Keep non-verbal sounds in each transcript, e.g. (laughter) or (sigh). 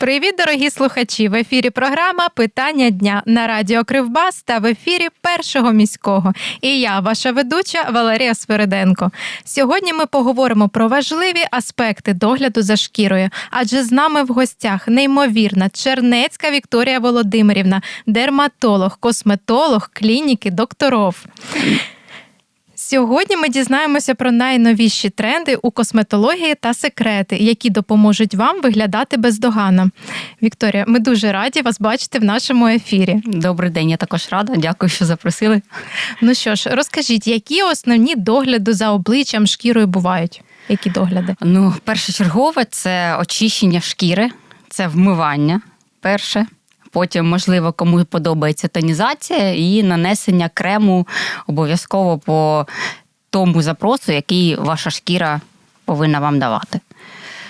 Привіт, дорогі слухачі! В ефірі програма Питання дня на радіо Кривбас та в ефірі першого міського. І я, ваша ведуча Валерія Свериденко. Сьогодні ми поговоримо про важливі аспекти догляду за шкірою, адже з нами в гостях неймовірна Чернецька Вікторія Володимирівна, дерматолог, косметолог клініки докторов. Сьогодні ми дізнаємося про найновіші тренди у косметології та секрети, які допоможуть вам виглядати бездоганно. Вікторія, ми дуже раді вас бачити в нашому ефірі. Добрий день, я також рада. Дякую, що запросили. Ну що ж, розкажіть, які основні догляди за обличчям шкірою бувають? Які догляди? Ну, першочергове це очищення шкіри, це вмивання. Перше. Потім, можливо, кому подобається тонізація і нанесення крему обов'язково по тому запросу, який ваша шкіра повинна вам давати.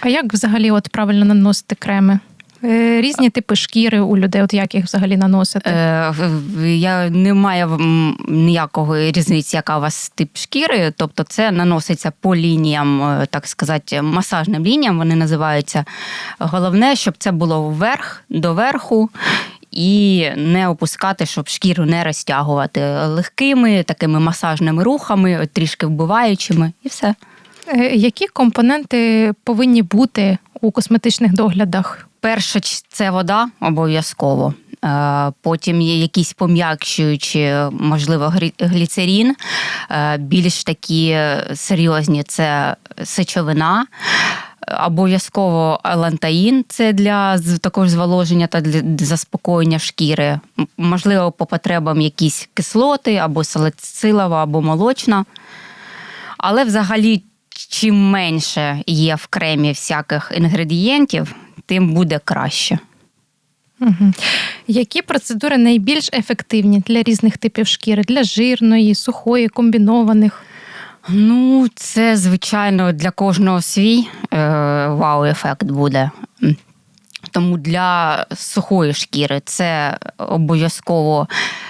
А як взагалі от правильно наносити креми? Е, Різні типи шкіри у людей, от як їх взагалі наносити? Е, я не маю м, ніякої різниці, яка у вас тип шкіри. Тобто, це наноситься по лініям, е, так сказати, масажним лініям. Вони називаються. Головне, щоб це було вверх до верху. І не опускати, щоб шкіру не розтягувати легкими такими масажними рухами, трішки вбиваючими, і все. Які компоненти повинні бути у косметичних доглядах? Перше це вода обов'язково. Е, Потім є якісь пом'якшуючі, можливо, гліцерін. Е, Більш такі серйозні це сечовина. Обов'язково елантаїн це для також зволоження та для заспокоєння шкіри. Можливо, по потребам якісь кислоти або салицилова, або молочна. Але взагалі, чим менше є в кремі всяких інгредієнтів, тим буде краще. Угу. Які процедури найбільш ефективні для різних типів шкіри? Для жирної, сухої, комбінованих? Ну, це, звичайно, для кожного свій е, вау-ефект буде. Тому для сухої шкіри це обов'язково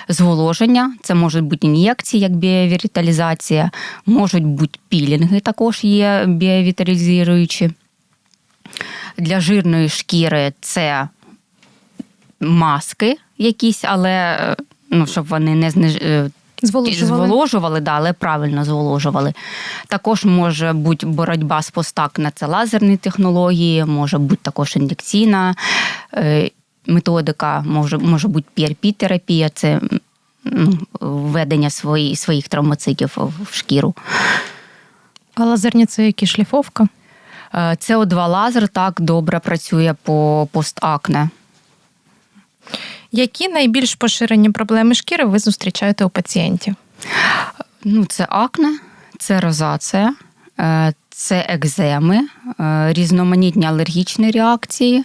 зволоження, це можуть бути ін'єкції, як біовіталізація, можуть бути пілінги, також є біовіталізуючі. Для жирної шкіри це маски якісь, але ну, щоб вони не зниж... Зволожували? зволожували, да, але правильно зволожували. Також може бути боротьба з постакна, це лазерні технології, може бути також ін'єкційна е, методика, може, може бути PRP-терапія, це ну, введення свої, своїх травмоцитів в шкіру. А лазерні це які шліфовка? Е, СО2 лазер так добре працює по постакне. Які найбільш поширені проблеми шкіри ви зустрічаєте у пацієнтів? Ну, це акне, це розація, е, це екземи, е, різноманітні алергічні реакції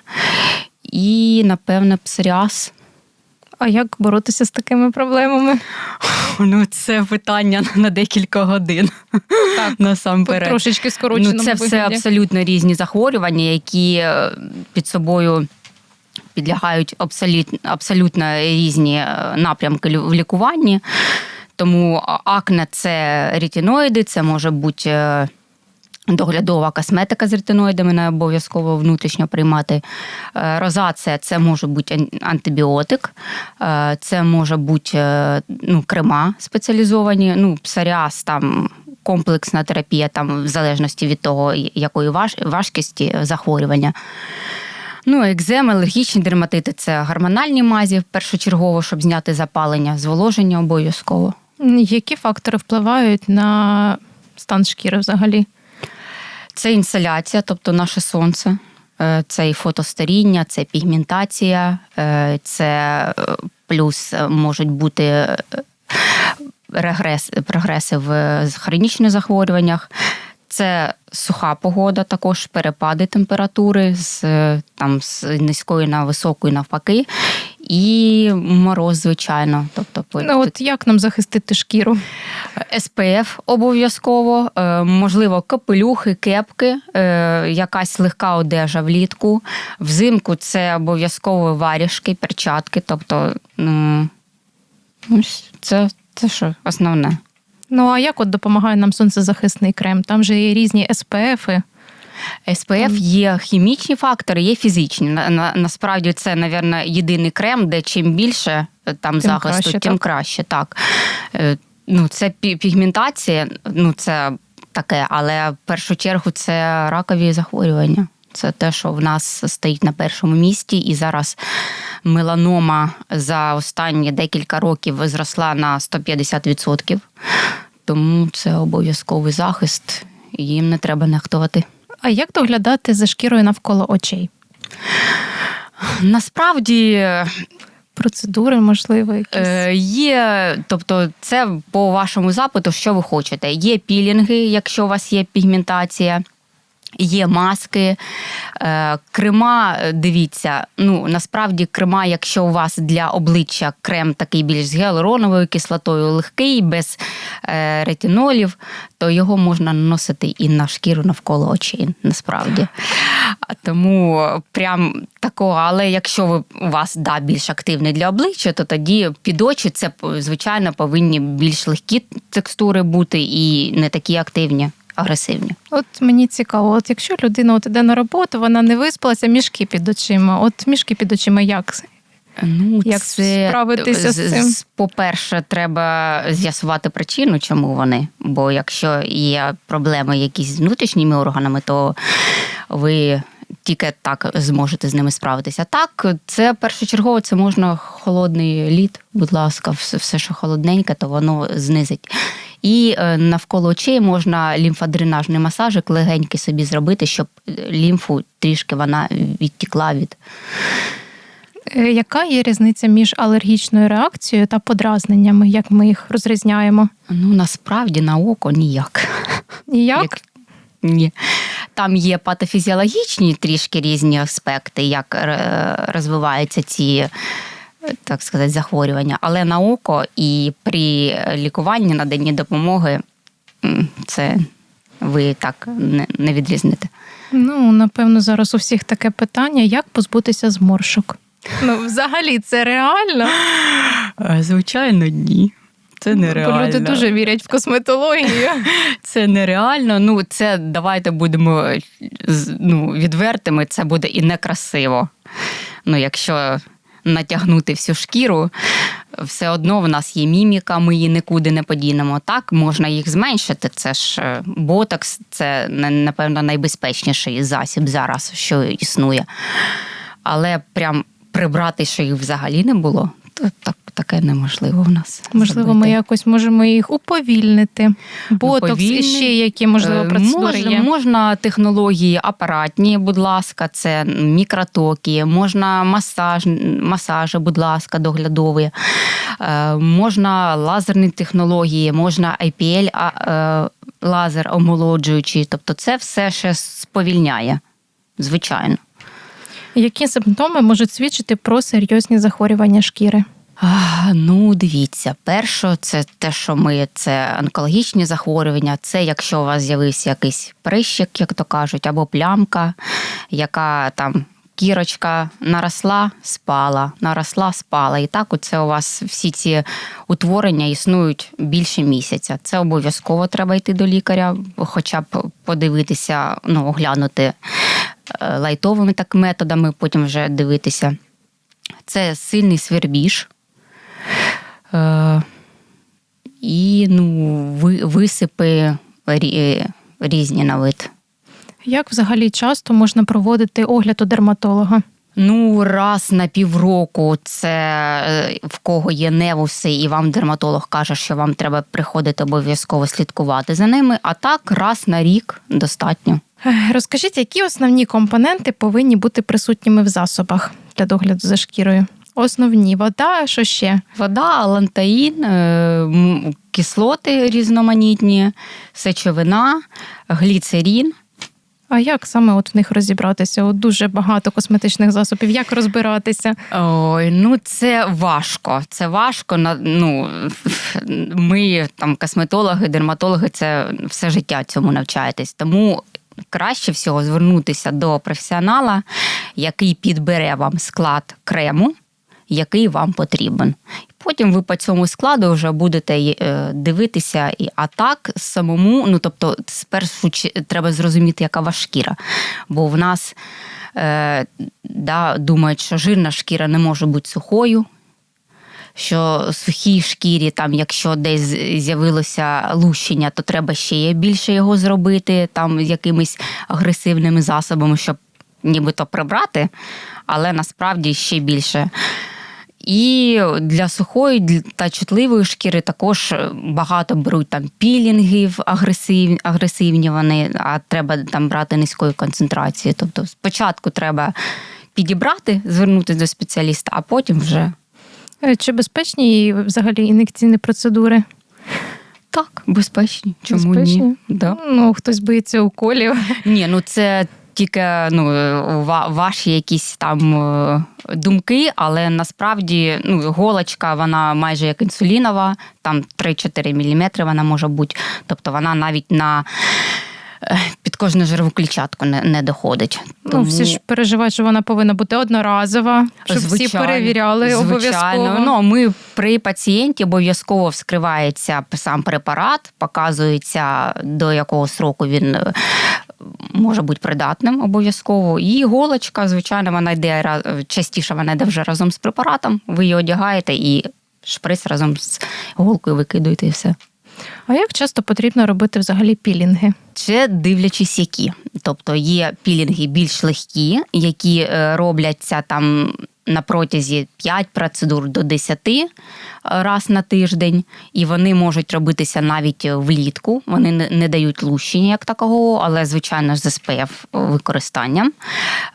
і, напевне, псоріаз. А як боротися з такими проблемами? Ну, це питання на декілька годин. Так, насамперед. Трошечки скорочено. Ну, це все абсолютно різні захворювання, які е, під собою підлягають абсолютно, абсолютно різні е, напрямки в лікуванні. Тому акне це ретиноїди, це може бути. е, Доглядова косметика з ретиноїдами не обов'язково внутрішньо приймати. Е, Розація це може бути антибіотик, це може бути ну, крема спеціалізовані, ну, псоріаз, там комплексна терапія, там, в залежності від того, якої важ, важкості захворювання. Ну, екземи, алергічні дерматити це гормональні мазі першочергово, щоб зняти запалення, зволоження обов'язково. Які фактори впливають на стан шкіри взагалі? Це інсоляція, тобто наше сонце, Е, це і фотостаріння, це пігментація, е, це е, плюс можуть бути регрес, прогреси в хронічних захворюваннях. Це суха погода, також перепади температури з, е, там, з низької на високу і навпаки. І мороз, звичайно. Тобто, Ну от як нам захистити шкіру? СПФ обов'язково, е, можливо, капелюхи, кепки, е, якась легка одежа влітку. Взимку це обов'язково варіжки, перчатки. Тобто, м, це, це що основне. Ну а як от допомагає нам сонцезахисний крем? Там же є різні СПФи. СПФ є хімічні фактори, є фізичні. На, на, насправді це, мабуть, єдиний крем, де чим більше е, там захисту, краще, тим так? краще. Так. Е, Ну, це пігментація, ну це таке, але в першу чергу це ракові захворювання. Це те, що в нас стоїть на першому місці, і зараз меланома за останні декілька років зросла на 150%. Тому це обов'язковий захист, і їм не треба нехтувати. А як доглядати за шкірою навколо очей? Насправді Процедури, можливо, якісь. Е, Є, тобто, це по вашому запиту, що ви хочете. Є пілінги, якщо у вас є пігментація. Є маски, е, крема, дивіться, ну насправді крема, якщо у вас для обличчя крем такий більш з гіалуроновою кислотою легкий, без е, ретинолів, то його можна наносити і на шкіру навколо очей, насправді. Тому прям такого, але якщо ви у вас да, більш активний для обличчя, то тоді під очі це звичайно повинні більш легкі текстури бути і не такі активні, агресивні. От мені цікаво, от якщо людина от іде на роботу, вона не виспалася, мішки під очима. От мішки під очима як? Ну, Як справитися з цим? По-перше, треба з'ясувати причину, чому вони. Бо якщо є проблеми якісь з внутрішніми органами, то ви тільки так зможете з ними справитися. Так, це першочергово, це можна холодний лід, будь ласка, все що холодненьке, то воно знизить. І е, навколо очей можна лімфодренажний масажик легенький собі зробити, щоб лімфу трішки вона відтікла від Е, Яка є різниця між алергічною реакцією та подразненнями, як ми їх розрізняємо? Ну, насправді на око ніяк. Ніяк? Як- Ні. Там є патофізіологічні трішки різні аспекти, як е, розвиваються ці, е, так сказати, захворювання. Але на око і при лікуванні наданні допомоги це ви так не, не відрізните. Ну, напевно, зараз у всіх таке питання: як позбутися зморшок? Ну, взагалі, це реально. Звичайно, ні. Це Бо люди дуже вірять в косметологію. (laughs) Це нереально. Ну, це давайте будемо ну, відвертими, це буде і некрасиво. Ну, якщо натягнути всю шкіру, все одно в нас є міміка, ми її нікуди не подінемо. Так, можна їх зменшити. Це ж е, ботокс, це напевно найбезпечніший засіб зараз, що існує. Але прям прибрати, що їх взагалі не було, то так, таке неможливо в нас. Можливо, зробити. ми якось можемо їх уповільнити. Ботокс і ще які, можливо, Е, процедури є. можна технології апаратні, будь ласка, це мікротоки, можна масаж, масажі, будь ласка, доглядові, Е, можна лазерні технології, можна IPL, а, е, лазер омолоджуючий. Тобто це все ще сповільняє, звичайно. Які симптоми можуть свідчити про серйозні захворювання шкіри? Ну, дивіться, перше, це те, що ми це онкологічні захворювання. Це якщо у вас з'явився якийсь прищик, як то кажуть, або плямка, яка там. Кірочка наросла, спала, наросла, спала. І так, оце у вас всі ці утворення існують більше місяця. Це обов'язково треба йти до лікаря, хоча б подивитися, ну, оглянути е, лайтовими так методами, потім вже дивитися. Це сильний свербіж. Е, і ну, висипи різні на вид. Як взагалі часто можна проводити огляд у дерматолога? Ну, раз на півроку це е, в кого є невуси, і вам дерматолог каже, що вам треба приходити обов'язково слідкувати за ними. А так, раз на рік достатньо. Розкажіть, які основні компоненти повинні бути присутніми в засобах для догляду за шкірою? Основні вода, що ще? Вода, лантаїн, е, кислоти різноманітні, сечовина, гліцерін. А як саме от в них розібратися? От дуже багато косметичних засобів. Як розбиратися? Ой, ну це важко. Це важко. Ну, ми там косметологи, дерматологи, це все життя цьому навчаєтесь. Тому краще всього звернутися до професіонала, який підбере вам склад крему. Який вам потрібен. Потім ви по цьому складу вже будете е, дивитися. А так самому, ну тобто, спершу треба зрозуміти, яка ваша шкіра. Бо в нас е, да, думають, що жирна шкіра не може бути сухою. Що сухій шкірі, там, якщо десь з'явилося лущення, то треба ще більше його зробити, там якимись агресивними засобами, щоб нібито прибрати, але насправді ще більше. І для сухої та чутливої шкіри також багато беруть там пілінгів агресив, агресивні вони, а треба там брати низької концентрації. Тобто спочатку треба підібрати, звернутися до спеціаліста, а потім вже Е, Чи безпечні взагалі ін'єкційні процедури? так, безпечні. Чому Безпечні? ні? Да. Ну, хтось боїться уколів. Ні, ну це тільки ну, ваші якісь там е, думки, але насправді ну, голочка, вона майже як інсулінова, там 3-4 мм вона може бути. Тобто вона навіть на е, під кожну жирову клітчатку не, не доходить. Ну, всі ж переживають, що вона повинна бути одноразова, щоб всі перевіряли обов'язково. Ну, ми при пацієнті обов'язково вскривається сам препарат, показується до якого сроку він е, може бути придатним обов'язково. І голочка, звичайно, вона йде частіше, вона йде вже разом з препаратом. Ви її одягаєте і шприц разом з голкою викидуєте і все. А як часто потрібно робити взагалі пілінги? Це дивлячись, які. Тобто є пілінги більш легкі, які е, робляться там на протязі 5 процедур до 10 раз на тиждень, і вони можуть робитися навіть влітку. Вони не, дають лущення як такого, але звичайно з СПФ використанням.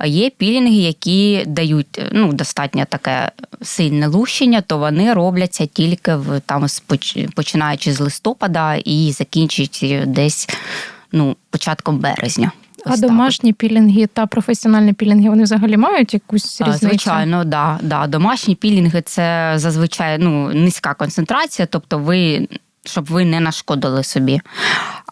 Є пілінги, які дають е, ну, достатньо таке сильне лущення, то вони робляться тільки в там починаючи з листопада і закінчуючи десь ну, початком березня. А Ось так. домашні пілінги та професіональні пілінги вони взагалі мають якусь різницю? Звичайно, да, да. Домашні пілінги це зазвичай ну, низька концентрація, тобто ви. Щоб ви не нашкодили собі.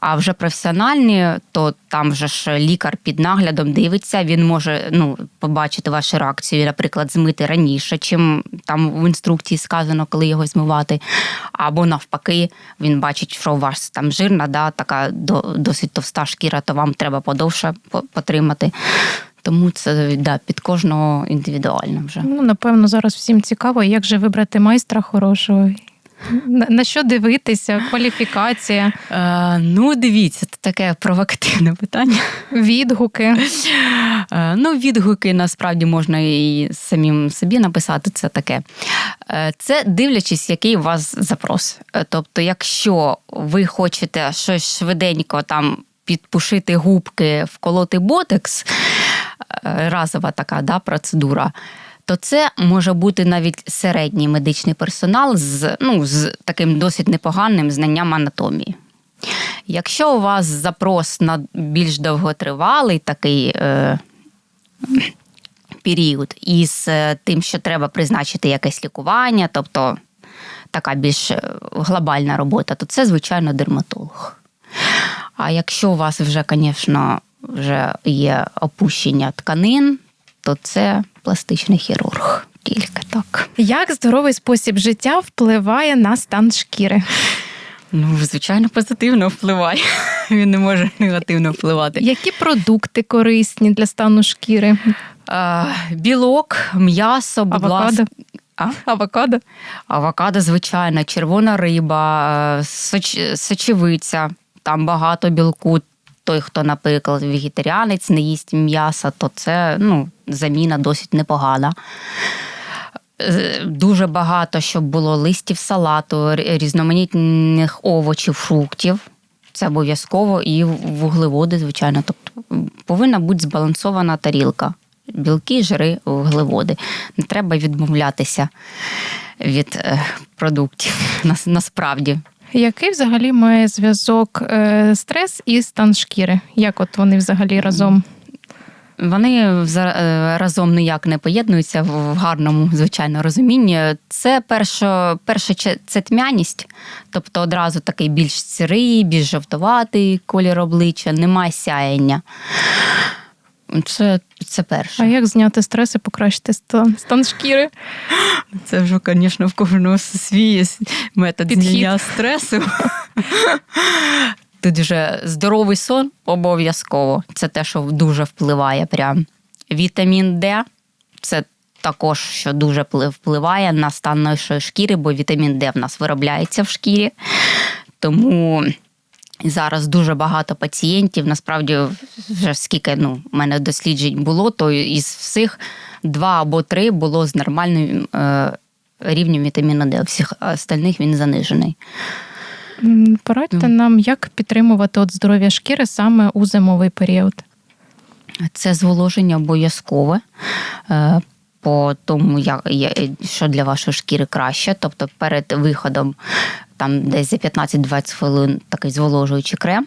А вже професіональні, то там вже ж лікар під наглядом дивиться, він може ну, побачити вашу реакцію, наприклад, змити раніше, чим там в інструкції сказано, коли його змивати. Або навпаки, він бачить, що у вас там жирна, да, така досить товста шкіра, то вам треба подовше потримати. Тому це да, під кожного індивідуально вже. Ну, напевно, зараз всім цікаво, як же вибрати майстра хорошого. На, що дивитися, кваліфікація, Е, ну, дивіться, це таке провокативне питання. відгуки. Е, ну, відгуки насправді можна і самим собі написати. Це таке. Е, це дивлячись, який у вас запрос. Е, Тобто, якщо ви хочете щось швиденько там підпушити губки, вколоти ботекс, е, разова така да, процедура. То це може бути навіть середній медичний персонал з, ну, з таким досить непоганим знанням анатомії. Якщо у вас запрос на більш довготривалий такий е, період із е, тим, що треба призначити якесь лікування, тобто така більш е, глобальна робота, то це, звичайно, дерматолог. А якщо у вас вже, звісно, вже є опущення тканин, то це пластичний хірург. Тільки так. Як здоровий спосіб життя впливає на стан шкіри? Ну, звичайно, позитивно впливає. (laughs) Він не може негативно впливати. Які продукти корисні для стану шкіри? Е, білок, м'ясо, будь ласка. А? Авокадо? Авокадо, звичайно, червона риба, е, соч, сочевиця, там багато білку. Той, хто, наприклад, вегетаріанець не їсть м'яса, то це ну, заміна досить непогана. Дуже багато, щоб було листів салату, різноманітних овочів, фруктів. Це обов'язково і вуглеводи, звичайно. Тобто повинна бути збалансована тарілка. Білки, жири, вуглеводи. Не треба відмовлятися від е, продуктів (laughs) нас- насправді. Який взагалі має зв'язок е, стрес і стан шкіри? Як от вони взагалі разом? Вони е, разом ніяк не поєднуються в гарному, звичайно, розумінні. Це перше, перше це тьмяність, тобто одразу такий більш сирий, більш жовтуватий колір обличчя, немає сяєння. Це, це А як зняти стрес і покращити стан, стан шкіри? Це вже, звісно, в кожного свій метод Підхід. зняття стресу. Тут вже здоровий сон обов'язково. Це те, що дуже впливає. Прям. Вітамін Д це також, що дуже впливає на стан нашої шкіри, бо вітамін Д в нас виробляється в шкірі. Тому зараз дуже багато пацієнтів. Насправді, вже скільки ну, в мене досліджень було, то із всіх два або три було з нормальним е, рівнем вітаміну Д. У всіх остальних він занижений. Порадьте нам, як підтримувати от здоров'я шкіри саме у зимовий період. Це зволоження обов'язкове. е, По тому, як, що для вашої шкіри краще. Тобто перед виходом, там десь за 15-20 хвилин такий зволожуючий крем.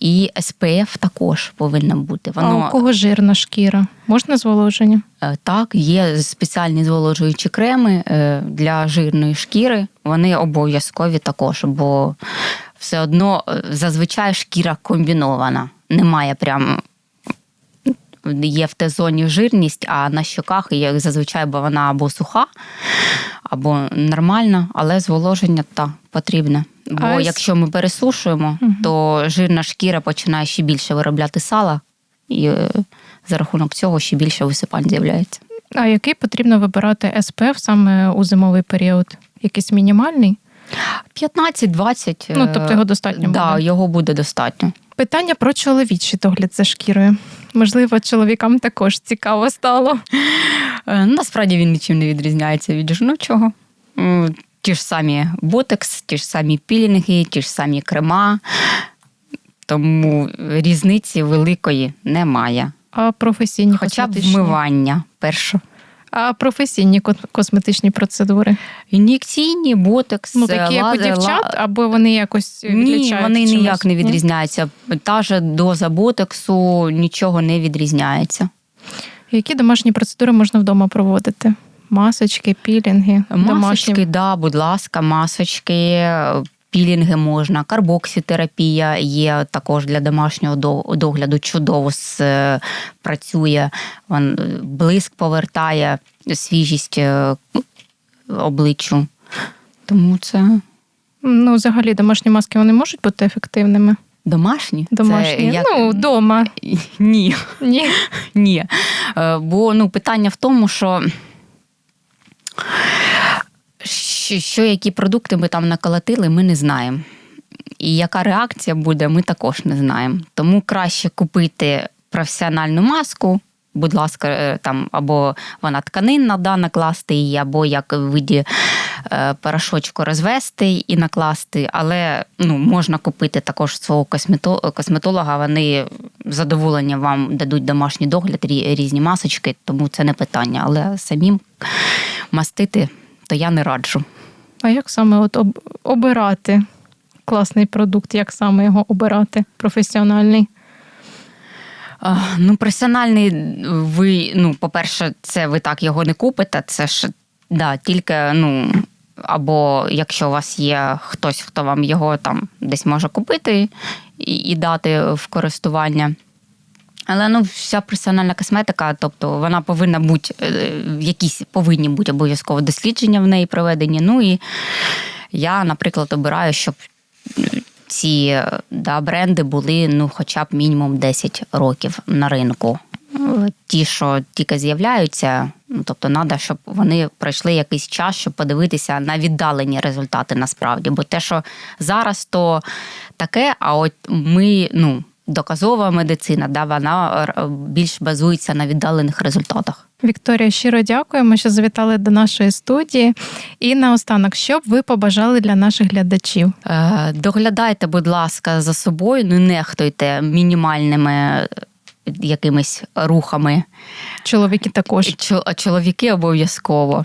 І SPF також повинен бути. А у кого жирна шкіра? Можна зволоження? Е, Так, є спеціальні зволожуючі креми е, для жирної шкіри. Вони обов'язкові також, бо все одно е, зазвичай шкіра комбінована. Немає прям. Є в Т-зоні жирність, а на щоках як зазвичай бо вона або суха, або нормальна, але зволоження та потрібне. Бо А якщо ми пересушуємо, то жирна шкіра починає ще більше виробляти сала, і е, за рахунок цього ще більше висипань з'являється. А який потрібно вибирати СПФ саме у зимовий період? Якийсь мінімальний? 15-20. Ну, е, тобто його достатньо Да, його буде достатньо. Питання про чоловічий догляд за шкірою. Можливо, чоловікам також цікаво стало. Е, Насправді він нічим не відрізняється від жіночого. Ті ж самі ботекс, ті ж самі пілінги, ті ж самі крема. Тому різниці великої немає. А професійні Хоча б косметичні? вмивання перше. А професійні косметичні процедури? Ін'єкційні, ботекс, Ну, такі як у дівчат, або вони якось Ні, вони чимось? ніяк не Ні? відрізняються. Та ж доза ботексу нічого не відрізняється. Які домашні процедури можна вдома проводити? Масочки, пілінги, домашні. Масочки, да, будь ласка, масочки, пілінги можна, карбоксітерапія є також для домашнього догляду. Чудово працює, Вон, е, блиск повертає, свіжість е, обличчю. Тому це Ну, взагалі, домашні маски вони можуть бути ефективними. домашні. Домашні. Це як... Ну, вдома. Ні. Ні. (laughs) Ні. Е, Бо ну, питання в тому, що. Що, що які продукти ми там наколотили, ми не знаємо. І яка реакція буде, ми також не знаємо. Тому краще купити професіональну маску, будь ласка, е, там або вона тканинна, да, накласти її, або як в виді е, порошочку розвести і накласти. Але ну, можна купити також свого косметолога. Вони з задоволенням вам дадуть домашній догляд, різні масочки, тому це не питання. Але самим мастити, то я не раджу. А як саме от об- обирати класний продукт, як саме його обирати професіональний? Ну, професіональний ви, ну, по-перше, це ви так його не купите. Це ж да, тільки, ну, або якщо у вас є хтось, хто вам його там десь може купити і, і дати в користування. Але ну, вся професіональна косметика, тобто вона повинна бути, е, якісь повинні бути обов'язково дослідження в неї проведені. Ну і я, наприклад, обираю, щоб ці е, да, бренди були ну, хоча б мінімум 10 років на ринку. Ті, що тільки з'являються, ну тобто треба, щоб вони пройшли якийсь час, щоб подивитися на віддалені результати насправді. Бо те, що зараз, то таке, а от ми, ну, доказова медицина, да, вона е, більш базується на віддалених результатах. Вікторія, щиро дякуємо, що завітали до нашої студії. І наостанок, що б ви побажали для наших глядачів? Е, Доглядайте, будь ласка, за собою, не нехтуйте мінімальними е, якимись рухами. Чоловіки також. Чоловіки обов'язково.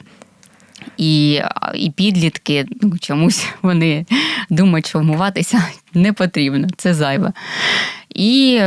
І, і підлітки ну, чомусь (laughs) вони думають, що вмиватися не потрібно, це зайве. І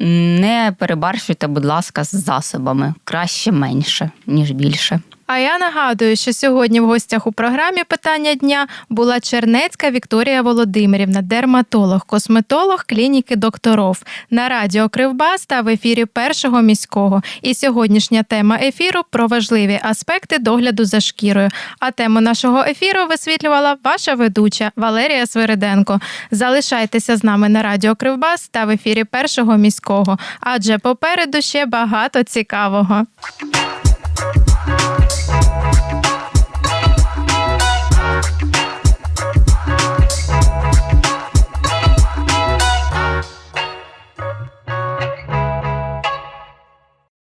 не перебарщуйте, будь ласка, з засобами. Краще менше, ніж більше. А я нагадую, що сьогодні в гостях у програмі питання дня була Чернецька Вікторія Володимирівна, дерматолог, косметолог клініки докторов на радіо Кривбас та в ефірі першого міського. І сьогоднішня тема ефіру про важливі аспекти догляду за шкірою. А тему нашого ефіру висвітлювала ваша ведуча Валерія Свириденко. Залишайтеся з нами на радіо Кривбас та в ефірі першого міського, адже попереду ще багато цікавого.